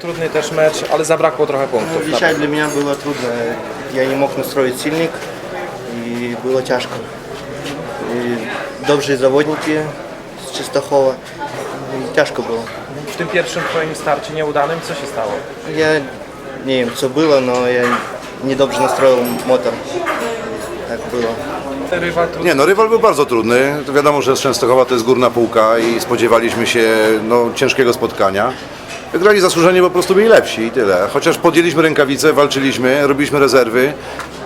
Trudny też mecz, ale zabrakło trochę punktów. No, ну, Dzisiaj dla mnie było trudno. Ja nie mógł nastroić silnik i było ciężko. Dobrzy zawodniki z Czystochowa i ciężko było. W tym pierwszym twoim starcie nieudanym co się stało? Ja nie wiem co było, no ja niedobrze nastroił motor. Tak było. Rywal. Nie, no rywal był bardzo trudny. To wiadomo, że z Częstochowa to jest górna półka i spodziewaliśmy się no, ciężkiego spotkania. Wygrali zasłużenie, po prostu byli lepsi i tyle. Chociaż podjęliśmy rękawice, walczyliśmy, robiliśmy rezerwy,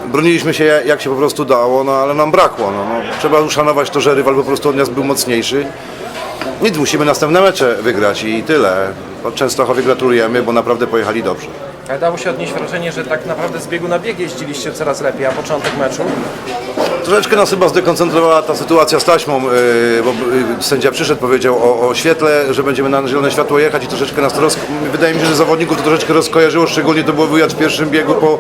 broniliśmy się jak się po prostu dało, no ale nam brakło. No, no. Trzeba uszanować to, że rywal po prostu od nas był mocniejszy. Nic, musimy następne mecze wygrać i tyle. Częstochowie gratulujemy, bo naprawdę pojechali dobrze. Ale dało się odnieść wrażenie, że tak naprawdę z biegu na bieg jeździliście coraz lepiej, a początek meczu? Troszeczkę nas chyba zdekoncentrowała ta sytuacja z taśmą, yy, bo yy, sędzia przyszedł, powiedział o, o świetle, że będziemy na zielone światło jechać i troszeczkę nas to roz... Wydaje mi się, że zawodników to troszeczkę rozkojarzyło, szczególnie to było wyjazd w pierwszym biegu po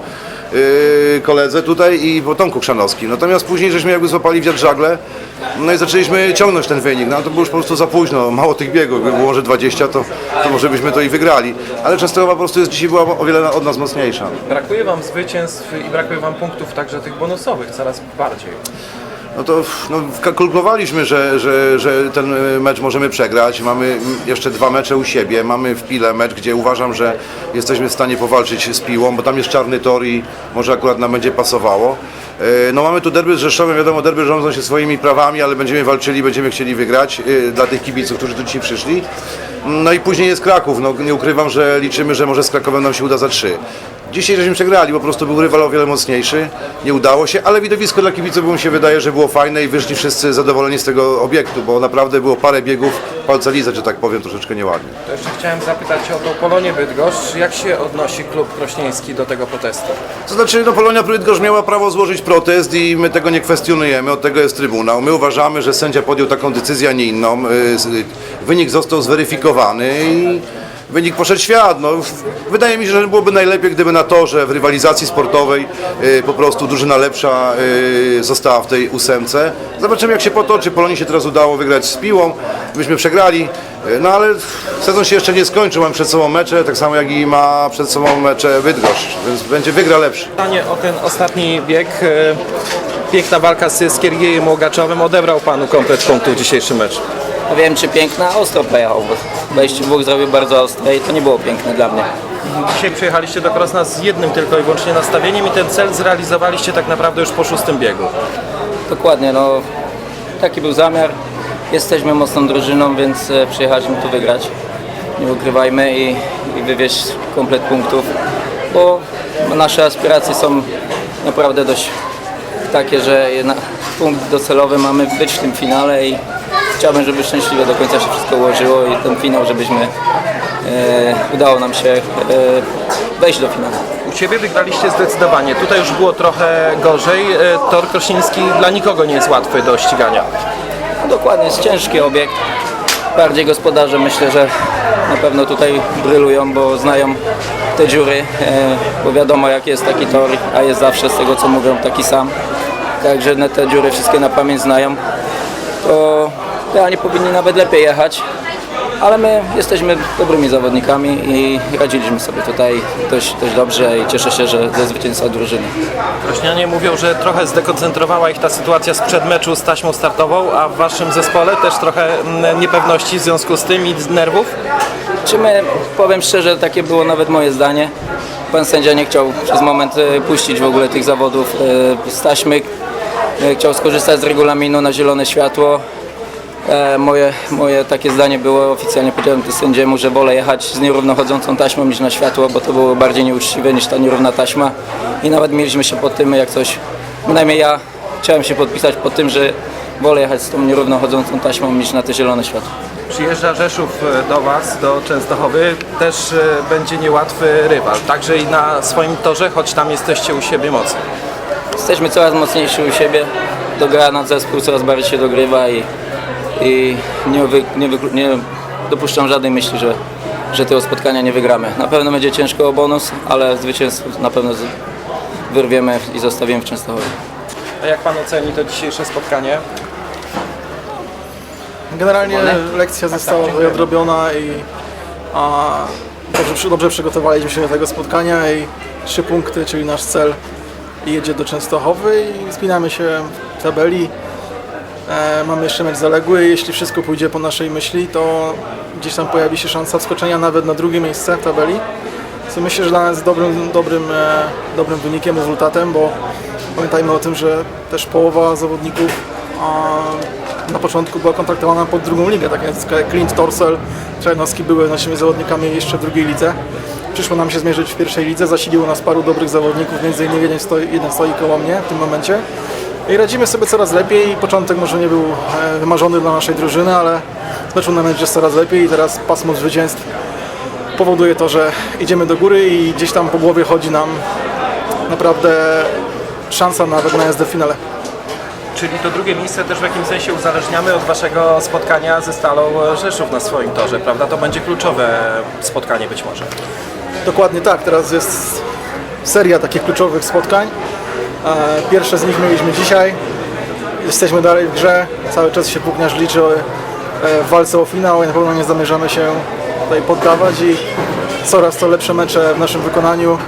yy, koledze tutaj i po Tomku Krzanowskim. Natomiast później żeśmy jakby złapali wiatr żagle, no i zaczęliśmy ciągnąć ten wynik, no to było już po prostu za późno, mało tych biegów, gdyby było może 20, to, to może byśmy to i wygrali. Ale Częstochowa po prostu jest dzisiaj była o wiele od nas mocniejsza. Brakuje wam zwycięstw i brakuje wam punktów także tych bonusowych coraz bardziej. No to no, kalkulowaliśmy, że, że, że ten y, mecz możemy przegrać. Mamy jeszcze dwa mecze u siebie. Mamy w Pile mecz, gdzie uważam, że jesteśmy w stanie powalczyć z Piłą, bo tam jest czarny tor i może akurat nam będzie pasowało. Y, No mamy tu derby z Rzeszowem, wiadomo, derby rządzą się swoimi prawami, ale będziemy walczyli, będziemy chcieli wygrać y, dla tych kibiców, którzy tu dzisiaj przyszli. No i później jest Kraków. No, nie ukrywam, że liczymy, że może z Krakowem nam się uda za trzy. Dzisiaj żeśmy przegrali, po prostu był rywal o wiele mocniejszy, nie udało się, ale widowisko dla kibiców mi się wydaje, że było fajne i wyszli wszyscy zadowoleni z tego obiektu, bo naprawdę było parę biegów palca lizać, że tak powiem, troszeczkę nieładnie. To jeszcze chciałem zapytać o tą Polonię Bydgoszcz. Jak się odnosi klub krośnieński do tego protestu? To znaczy, no Polonia Bydgoszcz miała prawo złożyć protest i my tego nie kwestionujemy, od tego jest Trybunał. My uważamy, że sędzia podjął taką decyzję, a nie inną. Y, y, Wynik został zweryfikowany i wynik poszedł świat. No, wydaje mi się, że byłoby najlepiej, gdyby na torze, w rywalizacji sportowej y, po prostu drużyna lepsza y, została w tej ósemce. Zobaczymy jak się potoczy. Polonii się teraz udało wygrać z Piłą, myśmy przegrali. Y, No ale sezon się jeszcze nie skończył, mam przed sobą mecze, tak samo jak i ma przed sobą mecze Bydgoszcz, więc będzie wygra lepszy. Pytanie o ten ostatni bieg. E, Piękna walka z Skiergiejem Łogaczowym. Odebrał panu komplet punktów w dzisiejszym meczu. Nie wiem czy piękna, ostro pojechał, bo wejście dwóch zrobił bardzo ostre i to nie było piękne dla mnie. Dzisiaj przyjechaliście do Krosna z jednym tylko i wyłącznie nastawieniem i ten cel zrealizowaliście tak naprawdę już po szóstym biegu. Dokładnie, no taki był zamiar. Jesteśmy mocną drużyną, więc e, przyjechaliśmy tu wygrać. Nie ukrywajmy i, i wywieźć komplet punktów, bo nasze aspiracje są naprawdę dość takie, że punkt docelowy mamy być w tym finale i chciałbym, żeby szczęśliwie do końca się wszystko ułożyło i ten finał, żebyśmy e, udało nam się e, wejść do finału. U Ciebie wygraliście zdecydowanie. Tutaj już było trochę gorzej. E, Tor Krośnieński dla nikogo nie jest łatwy do ścigania. No dokładnie, jest ciężki obiekt. Bardziej gospodarze myślę, że na pewno tutaj brylują, bo znają te dziury, bo wiadomo jak jest taki tor, a jest zawsze z tego co mówią taki sam. Także na te dziury wszystkie na pamięć znają. To realnie powinni nawet lepiej jechać. Ale my jesteśmy dobrymi zawodnikami i radziliśmy sobie tutaj dość, dość dobrze i cieszę się, że ze zwycięstwa drużyny. Krośnianie mówią, że trochę zdekoncentrowała ich ta sytuacja sprzed meczu z taśmą startową, a w Waszym zespole też trochę mm, niepewności w związku z tym i z nerwów. Czy my, powiem szczerze, takie było nawet moje zdanie. Pan sędzia nie chciał przez moment e, puścić w ogóle tych zawodów e, z taśmy. E, Chciał skorzystać z regulaminu na zielone światło. E, Moje, moje takie zdanie było, oficjalnie powiedziałem sędziemu, że wolę jechać z nierówno chodzącą taśmą niż na światło, bo to było bardziej nieuczciwe niż ta nierówna taśma. I nawet mieliśmy się pod tym, jak coś, przynajmniej ja chciałem się podpisać pod tym, że wolę jechać z tą nierówno chodzącą taśmą niż na te zielone światło. Przyjeżdża Rzeszów e, do Was, do Częstochowy. Też e, będzie niełatwy rywal. Także i na swoim torze, choć tam jesteście u siebie mocni. Jesteśmy coraz mocniejsi u siebie. Dogra nad zespół coraz bardziej się dogrywa i, i nie, wy, nie, wyklu- nie dopuszczam żadnej myśli, że, że tego spotkania nie wygramy. Na pewno będzie ciężko o bonus, ale zwycięstwo na pewno z, wyrwiemy i zostawimy w Częstochowie. A jak Pan oceni to dzisiejsze spotkanie? Generalnie lekcja została tutaj odrobiona i a, dobrze, dobrze przygotowaliśmy się do tego spotkania i trzy punkty, czyli nasz cel i jedzie do Częstochowy i spinamy się w tabeli. E, mamy jeszcze mecz zaległy. Jeśli wszystko pójdzie po naszej myśli, to gdzieś tam pojawi się szansa wskoczenia nawet na drugie miejsce w tabeli. Co myślę, że dla nas dobrym, dobrym, e, dobrym wynikiem, rezultatem, bo pamiętajmy o tym, że też połowa zawodników na początku była kontraktowana pod drugą ligę, tak jak Clint Torsel, Trajnowski były naszymi zawodnikami jeszcze w drugiej lidze. Przyszło nam się zmierzyć w pierwszej lidze, zasiliło nas paru dobrych zawodników, między innymi jeden stoi, jeden stoi koło mnie w tym momencie. I radzimy sobie coraz lepiej. Początek może nie był e, wymarzony dla naszej drużyny, ale z meczu na mecz jest coraz lepiej i teraz pasmo zwycięstw powoduje to, że idziemy do góry i gdzieś tam po głowie chodzi nam naprawdę szansa nawet na jazdę w finale. Czyli to drugie miejsce też w jakimś sensie uzależniamy od waszego spotkania ze Stalą Rzeszów na swoim torze, prawda? To będzie kluczowe spotkanie być może. Dokładnie tak, teraz jest seria takich kluczowych spotkań. E, Pierwsze z nich mieliśmy dzisiaj. Jesteśmy dalej w grze, cały czas się pukniarz liczy e, w walce o finał i na pewno nie zamierzamy się tutaj poddawać i coraz to lepsze mecze w naszym wykonaniu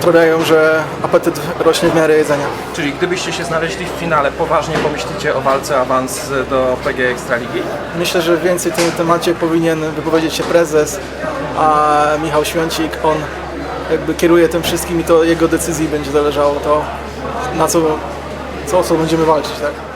sprawiają, że apetyt rośnie w miarę jedzenia. Czyli gdybyście się znaleźli w finale, poważnie pomyślicie o walce awans do PG Ekstraligi? Myślę, że więcej w tym temacie powinien wypowiedzieć się prezes, a Michał Świącik, on jakby kieruje tym wszystkim i to jego decyzji będzie zależało to, na co, co, o co będziemy walczyć, tak?